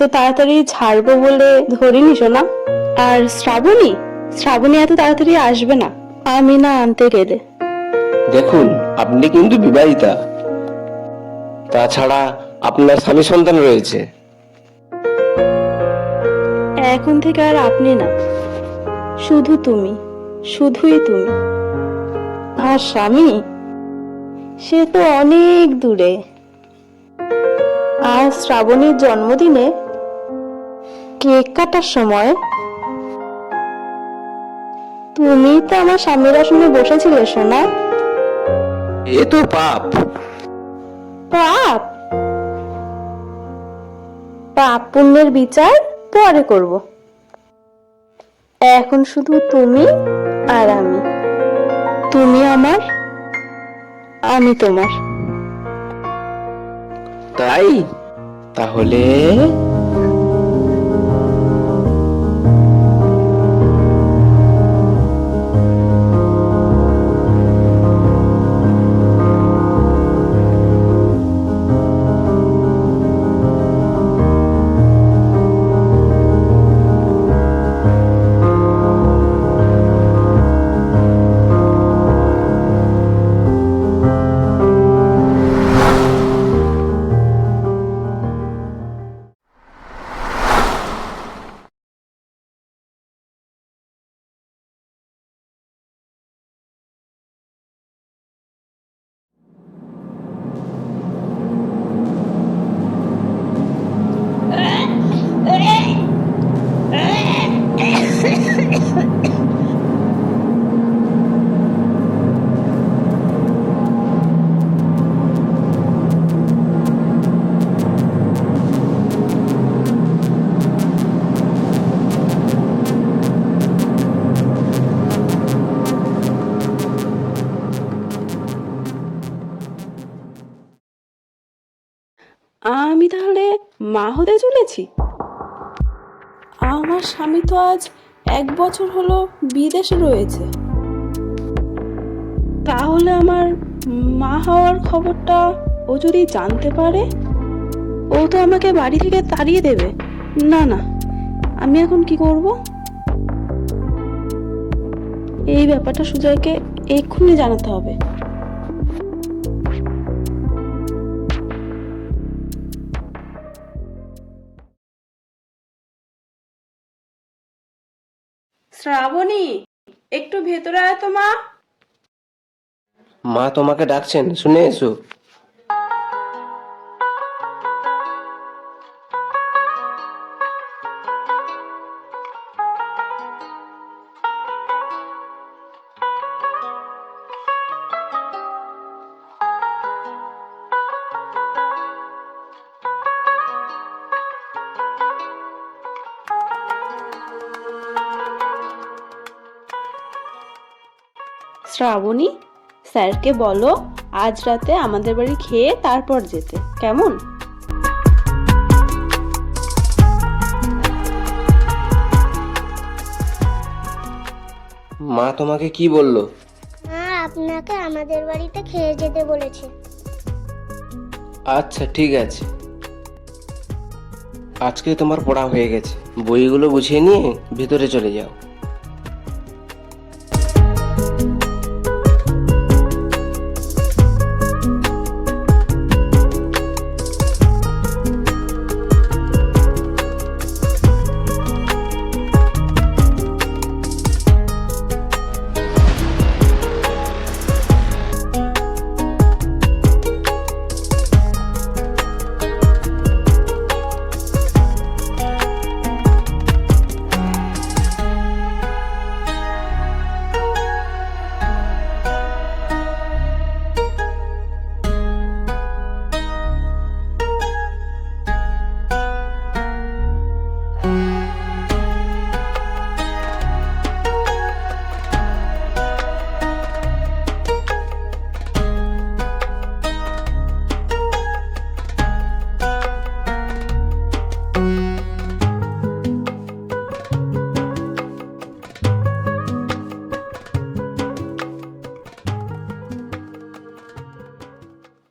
এত তাড়াতাড়ি ছাড়বো বলে ধরিনি শোনা আর শ্রাবণী? শ্রাবণী এত তাড়াতাড়ি আসবে না। আমি না আনতে গেলে। দেখুন আপনি কিন্তু বিবাহিতা। তাছাড়া আপনার স্বামী সন্তান রয়েছে। এখন থেকে আর আপনি না। শুধু তুমি শুধুই তুমি। আর স্বামী? সে তো অনেক দূরে। আর শ্রাবণীর জন্মদিনে কেক কাটার সময়? তুমি তো আমার স্বামীর আসনে বসেছিলে সোনা। এ তো পাপ। পাপ? পাপ পুণ্যের বিচার পরে করব। এখন শুধু তুমি আর আমি। তুমি আমার আমি তোমার। তাই? তাহলে মা হতে চলেছি? আমার স্বামী তো আজ এক বছর হলো বিদেশে রয়েছে। তাহলে আমার মা হওয়ার খবরটা ও যদি জানতে পারে ও তো আমাকে বাড়ি থেকে তাড়িয়ে দেবে। না না আমি এখন কি করব? এই ব্যাপারটা সুজয়কে এক্ষুনি জানাতে হবে। শ্রাবণী একটু ভেতরে আয় তো মা। মা তোমাকে ডাকছেন শুনে এসো। শ্রাবণী স্যারকে বলো আজ রাতে আমাদের বাড়ি খেয়ে তারপর যেতে। কেমন? মা তোমাকে কি বলল? মা আপনাকে আমাদের বাড়িতে খেয়ে যেতে বলেছে। আচ্ছা ঠিক আছে। আজকে তোমার পড়া হয়ে গেছে। বইগুলো গুছিয়ে নিয়ে ভেতরে চলে যাও।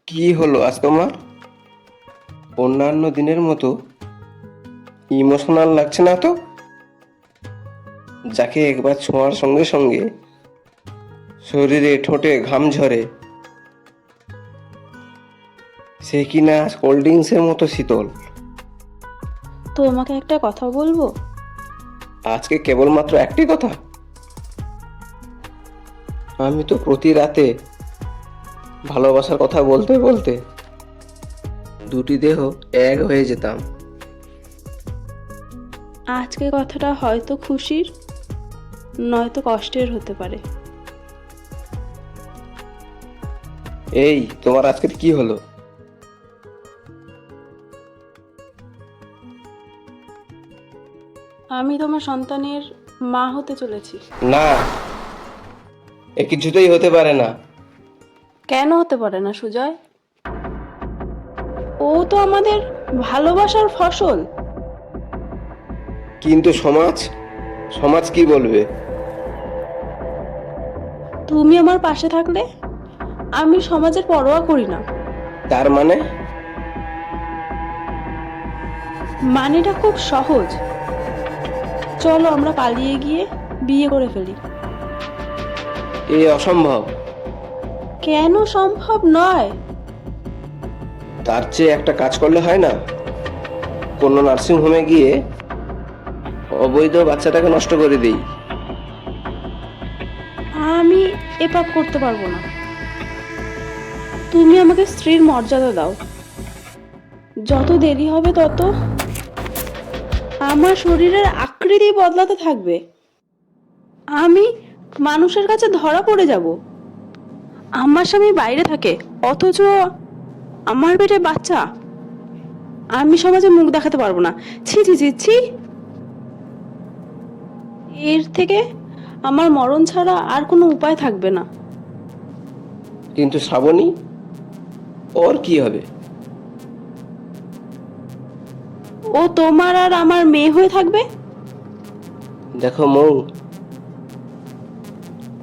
কি হলো আজ তোমার? অন্যান্য দিনের মতো ইমোশনাল লাগছে না তো? যাকে একবার ছোঁয়ার সঙ্গে সঙ্গে শরীরে ঠোঁটে ঘাম ঝরে সে কিনা কোল্ড ড্রিঙ্কসের মতো শীতল? তোমাকে একটা কথা বলব? আজকে কেবলমাত্র একটি কথা? আমি তো প্রতি রাতে ভালোবাসার কথা বলতে বলতে দুটি দেহ এক হয়ে যেতাম। আজকে কথাটা হয়তো খুশির নয়তো কষ্টের হতে পারে। এই তোমার আজকের কি হলো? আমি তোমার সন্তানের মা হতে চলেছি। না এ কিছুতেই হতে পারে না। কেন হতে পারে না সুজয়? ও তো আমাদের ভালোবাসার ফসল। কিন্তু সমাজ? সমাজ কি বলবে? তুমি আমার পাশে থাকলে আমি সমাজের পরোয়া করি না। তার মানে? মানেটা খুব সহজ। চলো আমরা পালিয়ে গিয়ে বিয়ে করে ফেলি। এ অসম্ভব। কেন সম্ভব নয়? তার চেয়ে একটা কাজ করলে হয় না। কোনো নার্সিং হোমে গিয়ে অবৈধ বাচ্চাটাকে নষ্ট করে দিই। আমি এ পাপ করতে পারব না। তুমি আমাকে স্ত্রীর মর্যাদা দাও। যত দেরি হবে তত আমার শরীরের আকৃতি বদলাতে থাকবে। আমি মানুষের কাছে ধরা পড়ে যাব। আমার স্বামী বাইরে থাকে অথচ আমার পেটে বাচ্চা। আমি সমাজে মুখ দেখাতে পারব না। ছি ছি ছি ছি। এর থেকে আমার মরণ ছাড়া আর কোনো উপায় থাকবে না। কিন্তু শ্রাবণী ওর কি হবে? ও তোমার আর আমার মেয়ে হয়ে থাকবে? দেখো মৌ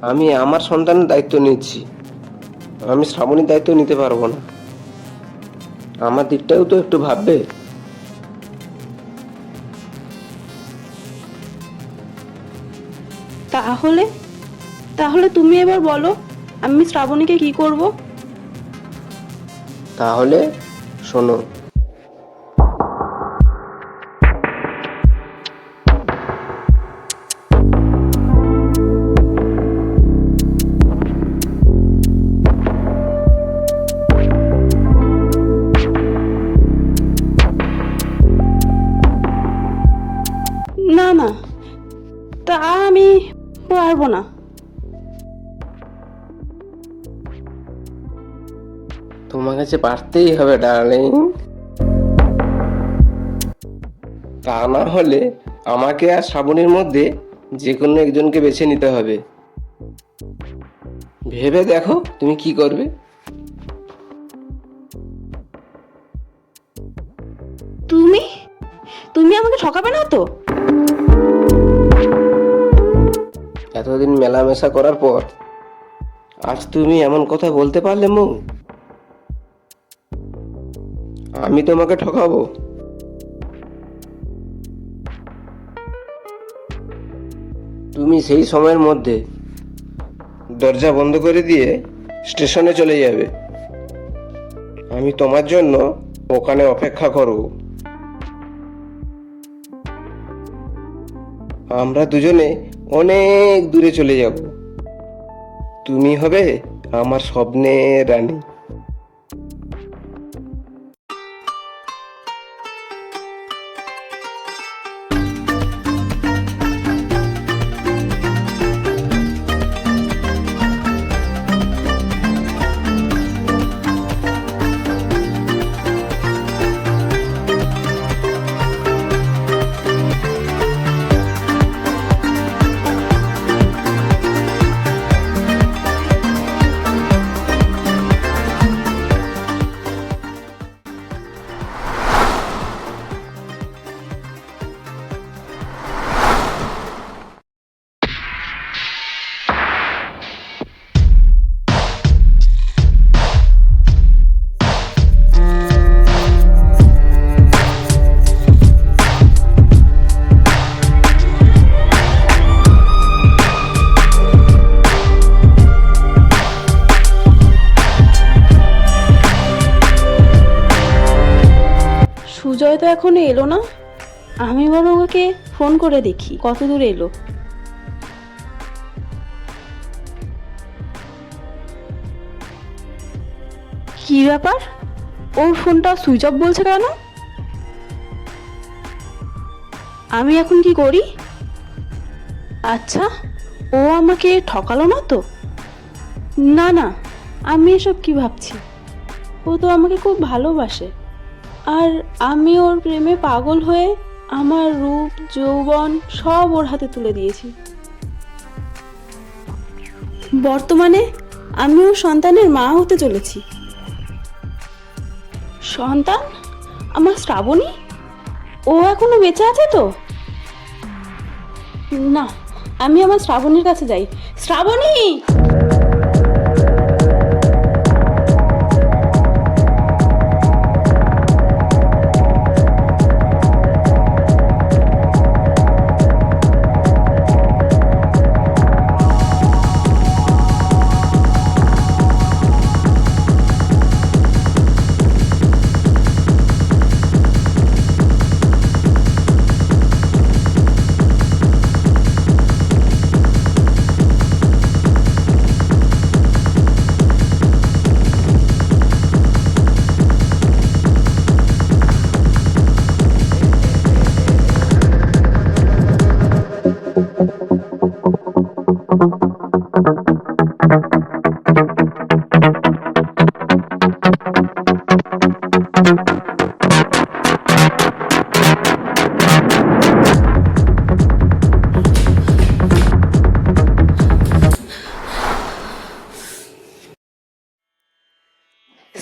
আমি আমার সন্তানের দায়িত্ব নিচ্ছি। আমি শ্রাবণীর দায়িত্ব নিতে পারব না। আমার দিকটাও তো একটু ভাববে। তাহলে? তাহলে তুমি এবার বলো আমি শ্রাবণীকে কি করব? তাহলে শোনো কাছে পারতেই হবে ডার্লিং তা না হলে আমাকে আর শ্রাবণীর মধ্যে যে কোনো একজনকে বেছে নিতে হবে। ভেবে দেখো তুমি কি করবে। তুমি? তুমি আমাকে ঠকাবে না তো? এতদিন মেলামেশা করার পর আজ তুমি এমন কথা বলতে পারলে মৌ? আমি তোমাকে ঠকাবো। তুমি সেই সময়ের মধ্যে দরজা বন্ধ করে দিয়ে স্টেশনে চলে যাবে। আমি তোমার জন্য ওখানে অপেক্ষা করব। আমরা দুজনে অনেক দূরে চলে যাব। তুমি হবে আমার স্বপ্নের রানী। বিজয় তো এখনও এলো না। আমি বরং ওকে ফোন করে দেখি, কত দূর এলো। কি ব্যাপার? ওর ফোনটা সুইচ অফ বলছে কেন? আমি এখন কি করি? আচ্ছা ও আমাকে ঠকালো না তো? না না, আমি এসব কি ভাবছি? ও তো আমাকে খুব ভালোবাসে। আর আমি ওর প্রেমে পাগল হয়ে আমার রূপ, যৌবন সব ওর হাতে তুলে দিয়েছি। বর্তমানে আমি ওর সন্তানের মা হতে চলেছি। সন্তান? আমার শ্রাবণী? ও এখনও বেঁচে আছে তো? না, আমি আমার শ্রাবণীর কাছে যাই। শ্রাবণী!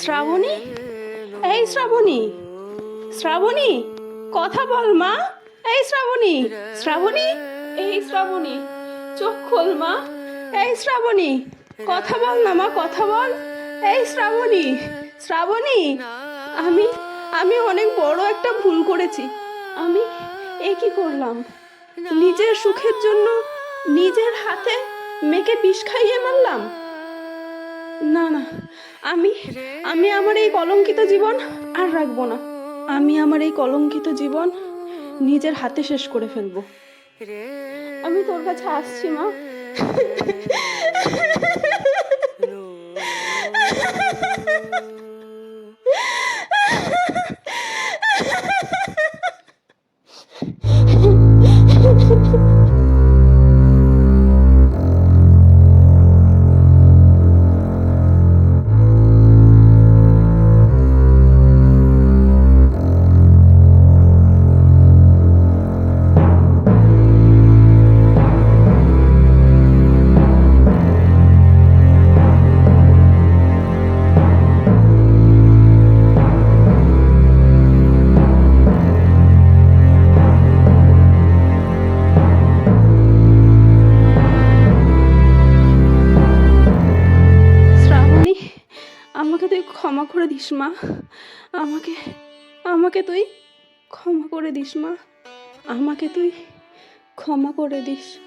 শ্রাবণী? এই শ্রাবণী। শ্রাবণী, কথা বল মা। এই শ্রাবণী শ্রাবণী, এই শ্রাবণী। চোখ খোল মা। এই শ্রাবণী, কথা বল না মা, কথা বল। এই শ্রাবণী শ্রাবণী, আমি আমি অনেক বড় একটা ভুল করেছি। আমি, এ কি করলাম? নিজের সুখের জন্য নিজের হাতে মেয়েকে বিষ খাইয়ে মারলাম? না না। আমি আমি আমার এই কলঙ্কিত জীবন আর রাখব না। আমি আমার এই কলঙ্কিত জীবন নিজের হাতে শেষ করে ফেলব। আমি তোর কাছে আসছি মা। শ্রাবণী ক্ষমা করে দিস, মা। আমাকে আমাকে তুই ক্ষমা করে দিস, মা। আমাকে তুই ক্ষমা করে দিস।